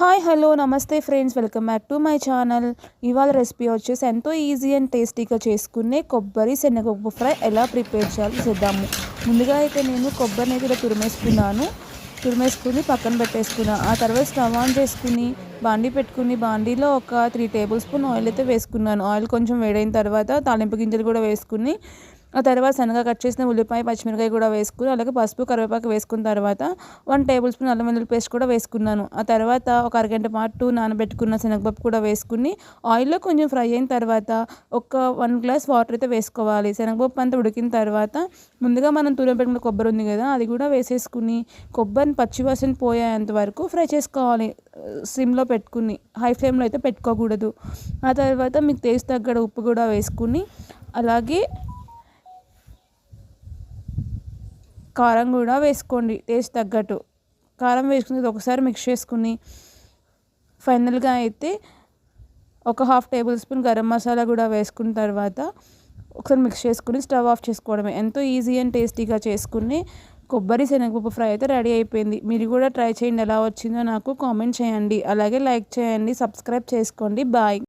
Hi hello నమస్తే friends welcome back to my channel. ఇవాళ recipe వచ్చేసి ఎంతో ఈజీ అండ్ టేస్టీగా చేసుకునే కొబ్బరి శనగపప్పు ఫ్రై ఎలా ప్రిపేర్ చేయాలో చూద్దాము. ముందుగా అయితే నేను కొబ్బరిని అయితే ఇలా తురిమేసుకున్నాను. తురిమేసుకుని పక్కన పెట్టేసుకున్నాను ఆ తర్వాత స్టవ్ ఆన్ చేసుకుని బాండీ పెట్టుకుని బాండీలో ఒక త్రీ టేబుల్ స్పూన్ ఆయిల్ అయితే వేసుకున్నాను. ఆయిల్ కొంచెం వేడైన తర్వాత తాలింపు గింజలు కూడా వేసుకుని ఆ తర్వాత సన్నగా కట్ చేసిన ఉల్లిపాయ పచ్చిమిరకాయ కూడా వేసుకుని అలాగే పసుపు కరివేపాకు వేసుకున్న తర్వాత వన్ టేబుల్ స్పూన్ అల్లం వెల్లుల్లి పేస్ట్ కూడా వేసుకున్నాను. ఆ తర్వాత ఒక అరగంట పాటు నానబెట్టుకున్న శనగపప్పు కూడా వేసుకుని ఆయిల్లో కొంచెం ఫ్రై అయిన తర్వాత ఒక వన్ గ్లాస్ వాటర్ అయితే వేసుకోవాలి. శనగపప్పు అంతా ఉడికిన తర్వాత ముందుగా మనం తూరం పెట్టుకున్న కొబ్బరి ఉంది కదా అది కూడా వేసేసుకుని కొబ్బరిని పచ్చివాసన పోయేంత వరకు ఫ్రై చేసుకోవాలి. సిమ్లో పెట్టుకుని హై ఫ్లేమ్లో అయితే పెట్టుకోకూడదు. ఆ తర్వాత మీకు టేస్ట్ తగ్గడ ఉప్పు కూడా వేసుకుని అలాగే కారం కూడా వేసుకోండి టేస్ట్ తగ్గట్టు. కారం వేసుకుని ఒకసారి మిక్స్ చేసుకుని ఫైనల్గా అయితే ఒక half tablespoon garam masala కూడా వేసుకున్న తర్వాత ఒకసారి మిక్స్ చేసుకుని స్టవ్ ఆఫ్ చేసుకోవడమే. ఎంతో ఈజీ అండ్ టేస్టీగా చేసుకుని కొబ్బరి శనగపప్పు ఫ్రై అయితే రెడీ అయిపోయింది. మీరు కూడా ట్రై చేయండి ఎలా వచ్చిందో నాకు కామెంట్ చేయండి. అలాగే లైక్ చేయండి సబ్స్క్రైబ్ చేసుకోండి. బాయ్